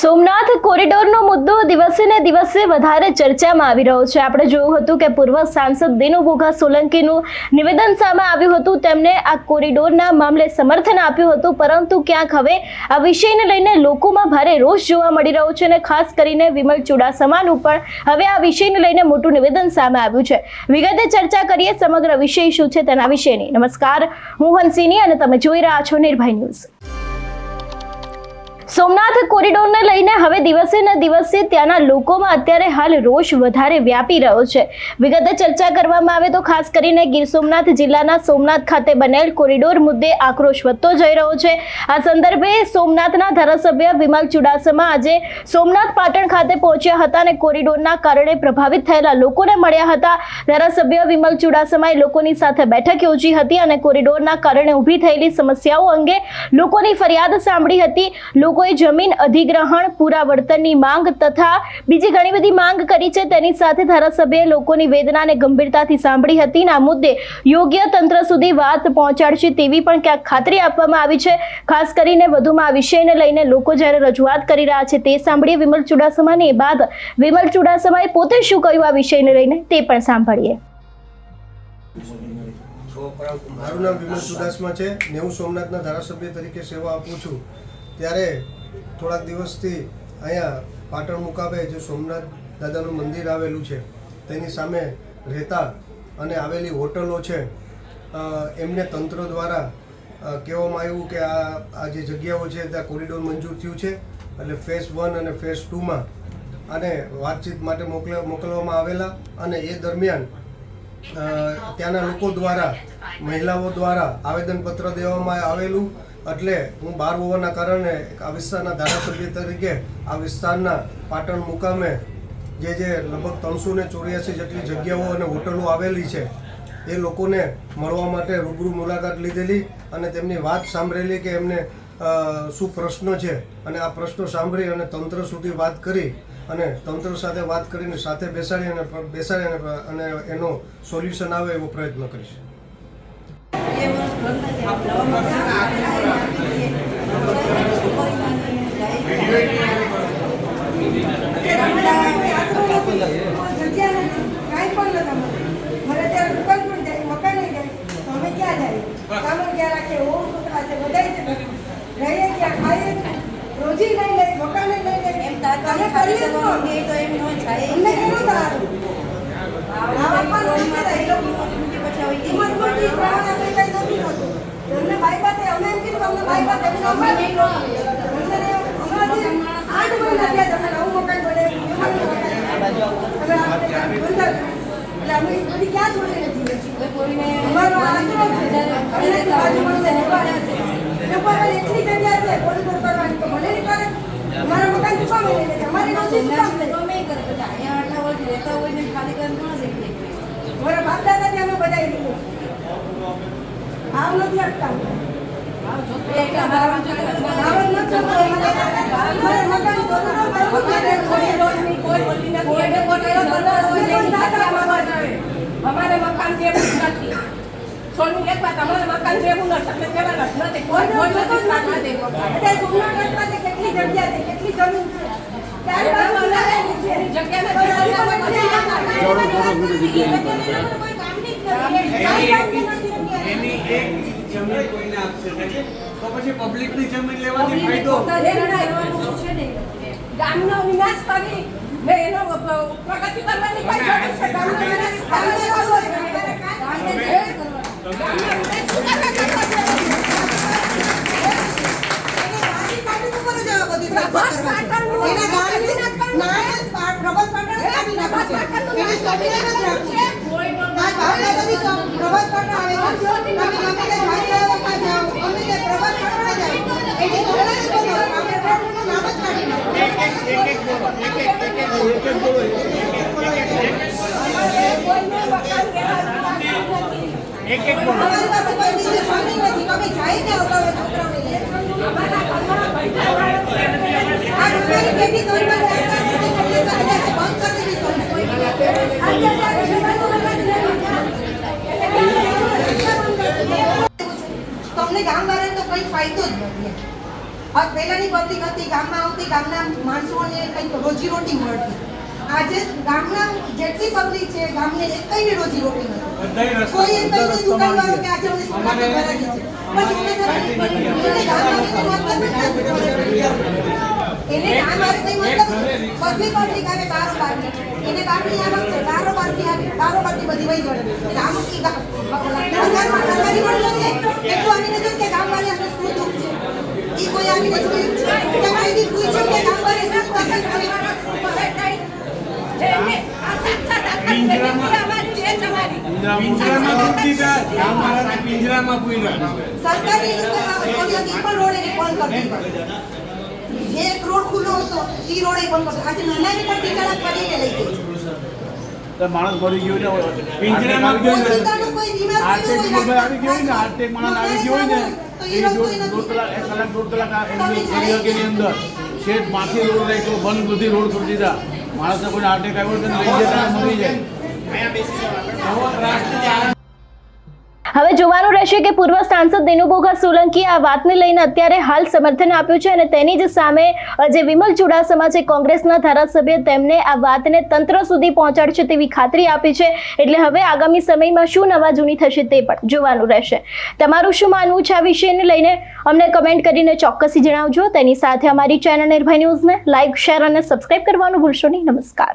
સોમનાથ કોરિડોરનો મુદ્દો દિવસે ને દિવસે વધારે ચર્ચામાં આવી રહ્યો છે. આપણે જોયું હતું કે પૂર્વ સાંસદ દિનુભોગા સોલંકીનું નિવેદન સામે આવ્યું હતું. તેમણે આ કોરિડોરના મામલે સમર્થન આપ્યું હતું, પરંતુ ક્યાંક હવે આ વિષયને લઈને લોકોમાં ભારે રોષ જોવા મળી રહ્યો છે અને ખાસ કરીને વિમલ ચુડાસમાનું પણ હવે આ વિષયને લઈને મોટું નિવેદન સામે આવ્યું છે. વિગતે ચર્ચા કરીએ સમગ્ર વિષય શું છે તેના વિશેની. નમસ્કાર, હું હંસિની અને તમે જોઈ રહ્યા છો નિર્ભય ન્યૂઝ. સોમનાથ કોરિડોરને લઈને હવે દિવસે ને દિવસે ત્યાંના લોકોમાં અત્યારે હાલ રોષ વધારે વ્યાપી રહ્યો છે. વિગતે ચર્ચા કરવામાં આવે તો ખાસ કરીને ગીર સોમનાથ જિલ્લાના સોમનાથ ખાતે બનેલ કોરિડોર મુદ્દે આક્રોશ વધતો જઈ રહ્યો છે. આ સંદર્ભે સોમનાથના ધારાસભ્ય વિમલ ચુડાસમા આજે સોમનાથ પાટણ ખાતે પહોંચ્યા હતા અને કોરિડોરના કારણે પ્રભાવિત થયેલા લોકોને મળ્યા હતા. ધારાસભ્ય વિમલ ચુડાસમાએ લોકોની સાથે બેઠક યોજી હતી અને કોરિડોરના કારણે ઊભી થયેલી સમસ્યાઓ અંગે લોકોની ફરિયાદ સાંભળી હતી. લોકોએ જમીન અધિગ્રહણ, પુરાવર્તનની માંગ તથા બીજી ઘણી બધી માંગ કરી છે. તેની સાથે ધારાસભ્યએ લોકોની વેદનાને ગંભીરતાથી સાંભળી હતી અને આ મુદ્દે યોગ્ય તંત્ર સુધી વાત પહોંચાડશે તેવી પણ ક્યાંક ખાતરી આપવામાં આવી છે. ખાસ કરીને વધુમાં આ વિષયને લઈને લોકો જ્યારે રજૂઆત કરી રહ્યા છે તે સાંભળીએ વિમલ ચુડાસમાને એ બાદ વિમલ ચુડાસમાએ પોતે શું કહ્યું આ વિષયને લઈને તે પણ સાંભળીએ. મારું નામ વિમલ ચુડાસમા છે. નેવું સોમનાથના ધારાસભ્ય તરીકે સેવા આપું છું. ત્યારે થોડાક દિવસથી અહીંયા પાટણ મુકામે જે સોમનાથ દાદાનું મંદિર આવેલું છે, તેની સામે રહેતા અને આવેલી હોટલો છે એમને તંત્ર દ્વારા કહેવામાં આવ્યું કે આ આ જે જગ્યાઓ છે ત્યાં કોરિડોર મંજૂર થયું છે, એટલે ફેઝ વન અને ફેઝ ટુમાં અને વાતચીત માટે મોકલ, મોકલવામાં આવેલા અને એ દરમિયાન ત્યાંના લોકો દ્વારા, મહિલાઓ દ્વારા આવેદનપત્ર દેવામાં આવેલું એટલે હું બહાર હોવાના કારણે આ વિસ્તારના ધારાસભ્ય તરીકે આ વિસ્તારના પાટણ મુકામે જે જે લગભગ ત્રણસો ને ચોર્યાસી જેટલી જગ્યાઓ અને હોટલો આવેલી છે, એ લોકોને મળવા માટે રૂબરૂ મુલાકાત લીધેલી અને તેમની વાત સાંભળેલી કે એમને શું પ્રશ્ન છે અને આ પ્રશ્નો સાંભળી અને તંત્ર સુધી વાત કરી અને તંત્ર સાથે વાત કરીને સાથે બેસાડી અને બેસાડી અને એનો સોલ્યુશન આવે એવો પ્રયત્ન કરીશ. રોજી નહીં લઈ મકાને નહીં લઈ એમ તાતા તમે કરીએ જ કોણ? તો એમ નો થાય અમને કેવું તારું? પણ એ લોકો પછી મકાન. હવે આપણે ત્યાં અમે બધા મારા બાપ ભાવ નથી એટલે અમારા મકાન જેવું નથી અમારે મકાન જેવું નથી જ નથી કોઈ કોઈ નથી કેટલી જગ્યા છે કેટલી જમીન છે એની એક જમીન કોઈને આપશે? નહીં. તો પછી પબ્લિકની જમીન લેવાથી ફાયદો? ગામનો વિનાશ કરી ને એનો પ્રગતિ કરવાની કઈ જરૂર છે. ગામનો વિનાશ છે. છે? પ્રભાસ પાટણ આવે નાખ્યું છે. એની સોટી નથી રાખી. આ ભાવનગરથી સો- પ્રભાસ પાટણ આવે છે. તમે ગમે તે જાહેરાતમાં જાઓ, ગમે તે પ્રભાસ પાટણ જ આવે. એની સોટી નથી બનાવવાની. આપણે રોડનું નામ જ કાઢી નાખ્યું. કોઈને મકાન લેવાની એક એક બોલો. તમને ગામ વાળાને તો કઈ ફાયદો જ નથી આ પહેલાની પબ્લિક હતી ગામમાં આવતી ગામના માણસોને કંઈક રોજીરોટી મળતી. આજે ગામના જેટલી પબ્લિક છે ગામને એકઈને રોજીરોટી નથી. કોઈ એક કઈ દુકાન કે આજે અમે સોનાની અમારે- ભરાવી છે. બસ એને એને ગામમાં કંઈ મતલબ કઈ બધી પબ્લિક આવે બારોબાર એને બહારની આવક છે. બારોબારથી આવે બારોબારથી બધી વહી જોડે. એટલે આમ ઈ ગા- સરકારમાં સરકારી પણ નથી એટલું આવીને જોયું કે ગામવાળી આપણે શું દુઃખ છે ઈ કોઈ આવીને જોયું છે કે કાંઈ બી પૂછ્યું કે ગામવાળી શું તકલીફ છે માણસ મરી ગયો ને પિંજરામાં ગયો થયું હોય, આવી ગયો ને હાર્ટેક માણસ આવી ગયો ને એ દોઢ કલાક એક કલાક દોઢ કલાક એમની એરિયાની અંદર શેઠ માથી રોડ રાખ્યો બંધ બધી રોડ છોડી દીધા માણસને કોઈ આર્ટિક આવ્યો તો લઈ જતા મરી જાય. હવે જોવાનું રહેશે કે પૂર્વ સાંસદ દિનુબોગા સોલંકી આ વાતને લઈને અત્યારે હાલ સમર્થન આપ્યું છે અને તેની જ સામે જે વિમલ ચુડાસમા છે કોંગ્રેસના ધારાસભ્ય, તેમને આ વાતને તંત્ર સુધી પહોંચાડશે તેવી ખાતરી આપી છે. એટલે હવે આગામી સમયમાં શું નવા જૂની થશે તે પણ જોવાનું રહેશે. તમારું શું માનવું છે આ વિષયને લઈને? અમને કમેન્ટ કરીને ચોક્કસી જણાવજો. તેની સાથે અમારી ચેનલ નિર્ભય ન્યૂઝને લાઇક શેર અને સબસ્ક્રાઇબ કરવાનું ભૂલશો નહીં. નમસ્કાર.